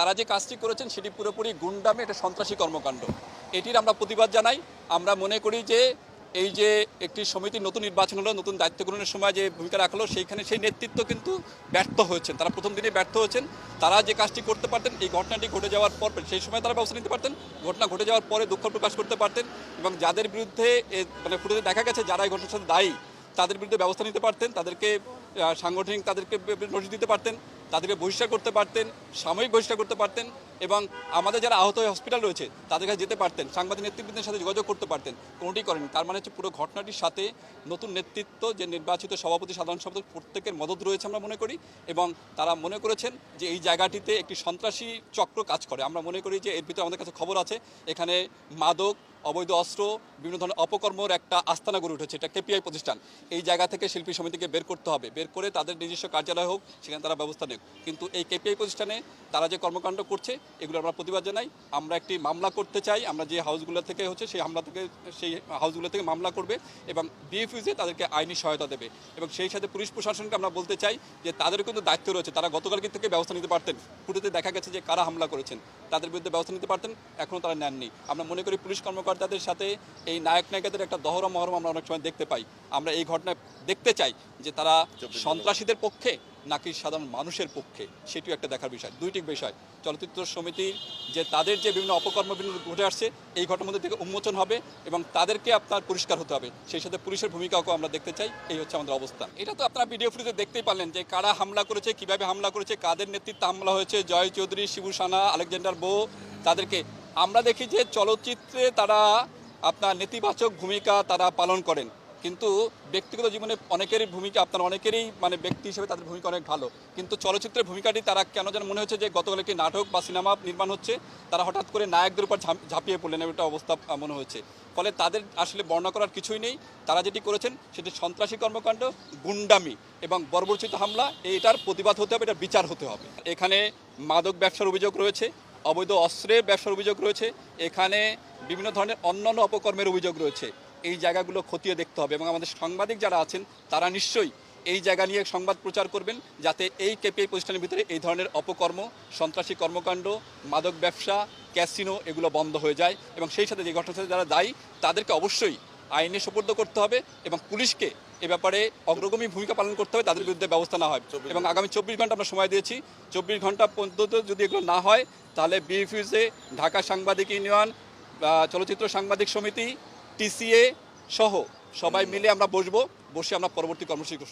তারা যে কাজটি করেছেন সেটি পুরোপুরি গুন্ডামে একটা সন্ত্রাসী কর্মকাণ্ড। এটির আমরা প্রতিবাদ জানাই। আমরা মনে করি যে এই যে একটি সমিতির নতুন নির্বাচন হলো, নতুন দায়িত্ব গ্রহণের সময় যে ভূমিকা রাখল, সেইখানে সেই নেতৃত্ব কিন্তু ব্যর্থ হয়েছেন। তারা প্রথম দিনে ব্যর্থ হয়েছেন। তারা যে কাজটি করতে পারতেন, এই ঘটনাটি ঘটে যাওয়ার পর, সেই সময় তারা ব্যবস্থা নিতে পারতেন। ঘটনা ঘটে যাওয়ার পরে দুঃখ প্রকাশ করতে পারতেন এবং যাদের বিরুদ্ধে মানে ফুটেজে দেখা গেছে যারা এই ঘটনার সাথে দায়ী, তাদের বিরুদ্ধে ব্যবস্থা নিতে পারতেন। তাদেরকে সাংগঠনিক তাদেরকে নোটিশ দিতে পারতেন, তাদেরকে বহিষ্কার করতে পারতেন, সাময়িক বহিষ্কার করতে পারতেন এবং আমাদের যারা আহত হসপিটাল রয়েছে, তাদের কাছে যেতে পারতেন, সাংবাদিক নেতৃবৃন্দের সাথে যোগাযোগ করতে পারতেন, কোনোটি করেন তার মানে হচ্ছে পুরো ঘটনাটির সাথে নতুন নেতৃত্ব, যে নির্বাচিত সভাপতি, সাধারণ সম্পাদক, প্রত্যেকের মদত রয়েছে আমরা মনে করি এবং তারা মনে করেছেন যে এই জায়গাটিতে একটি সন্ত্রাসী চক্র কাজ করে। আমরা মনে করি যে এর ভিতরে আমাদের কাছে খবর আছে, এখানে মাদক অবৈধ অস্ত্র, বিভিন্ন ধরনের অপকর্মর একটা আস্তানা গড়ে উঠেছে, এটা কেপিআই প্রতিষ্ঠান। এই জায়গা থেকে শিল্পী সমিতিকে বের করতে হবে। বের করে তাদের নিজস্ব কার্যালয় হোক, সেখানে তারা ব্যবস্থা নেক। কিন্তু এই কেপিআই প্রতিষ্ঠানে তারা যে কর্মকাণ্ড করছে, এগুলো আমরা প্রতিবাদ জানাই। আমরা একটি মামলা করতে চাই, আমরা যে হাউসগুলো থেকে হচ্ছে, সেই হামলা থেকে, সেই হাউসগুলো থেকে মামলা করবে এবং বিএফইউজে তাদেরকে আইনি সহায়তা দেবে। এবং সেই সাথে পুলিশ প্রশাসনকে আমরা বলতে চাই যে তাদের কিন্তু দায়িত্ব রয়েছে। তারা গতকালকে থেকে ব্যবস্থা নিতে পারতেন। ফুটেতে দেখা গেছে যে, কারা হামলা করেছেন, তাদের বিরুদ্ধে ব্যবস্থা নিতে পারতেন, এখনও তারা নেননি। আমরা মনে করি পুলিশ কর্মকর্তাদের সাথে এই নায়ক নায়িকাদের একটা দহরম মহরম আমরা অনেক সময় দেখতে পাই। আমরা এই ঘটনায় দেখতে চাই যে তারা সন্ত্রাসীদের পক্ষে নাকি সাধারণ মানুষের পক্ষে সেটিও একটা দেখার বিষয় দুইটি বিষয়। চলচ্চিত্র সমিতির যে তাদের যে বিভিন্ন অপকর্ম বিভিন্ন ঘটে আসছে এই ঘটনার মধ্যে থেকে উন্মোচন হবে এবং তাদেরকে আপনার পরিষ্কার হতে হবে। সেই সাথে পুলিশের ভূমিকাও আমরা দেখতে চাই এই হচ্ছে আমাদের অবস্থান। এটা তো আপনারা ভিডিও ফুটেজে দেখতেই পারলেন যে কারা হামলা করেছে কীভাবে হামলা করেছে কাদের নেতৃত্বে হামলা হয়েছে জয় চৌধুরী শিবু সানা আলেকজান্ডার বো তাদেরকে আমরা দেখি যে চলচ্চিত্রে তারা আপনার নেতিবাচক ভূমিকা তারা পালন করেন। কিন্তু ব্যক্তিগত জীবনে অনেকেরই ভূমিকা, আপনার অনেকেরই মানে ব্যক্তি হিসেবে তাদের ভূমিকা অনেক ভালো। কিন্তু চলচ্চিত্রের ভূমিকাটি তারা কেন যেন মনে হচ্ছে যে গতকাল একটি নাটক বা সিনেমা নির্মাণ হচ্ছে, তারা হঠাৎ করে নায়কদের উপর ঝাঁপ- ঝাঁপিয়ে পড়লেন একটা অবস্থা মনে হয়েছে ফলে তাদের আসলে বর্ণনা করার কিছুই নেই। তারা যেটি করেছেন সেটি সন্ত্রাসী কর্মকাণ্ড, গুন্ডামি এবং বর্বরচিত হামলা। এটার প্রতিবাদ হতে হবে, এটার বিচার হতে হবে। এখানে মাদক ব্যবসার অভিযোগ রয়েছে। অবৈধ অস্ত্রের ব্যবসার অভিযোগ রয়েছে। এখানে বিভিন্ন ধরনের অন্যান্য অপকর্মের অভিযোগ রয়েছে। এই জায়গাগুলো খতিয়ে দেখতে হবে এবং আমাদের সাংবাদিক যারা আছেন, তারা নিশ্চয়ই এই জায়গা নিয়ে সংবাদ প্রচার করবেন যাতে এই কেপিআই প্রতিষ্ঠানের ভিতরে এই ধরনের অপকর্ম, সন্ত্রাসী কর্মকাণ্ড, মাদক ব্যবসা, ক্যাসিনো এগুলো বন্ধ হয়ে যায় এবং সেই সাথে যে ঘটনার সাথে যারা দায়ী, তাদেরকে অবশ্যই আইনে সুপর্দ করতে হবে এবং পুলিশকে এ ব্যাপারে অগ্রগামী ভূমিকা পালন করতে হবে তাদের বিরুদ্ধে ব্যবস্থা না হয়। এবং আগামী চব্বিশ ঘণ্টা আমরা সময় দিয়েছি। চব্বিশ ঘণ্টা পর্যন্ত যদি এগুলো না হয় তাহলে বিএফইউসে ঢাকা সাংবাদিক ইউনিয়ন বা চলচ্চিত্র সাংবাদিক সমিতি টিসিএ সহ সবাই মিলে আমরা বসবো বসে আমরা পরবর্তী কর্মসূচি ঘোষণা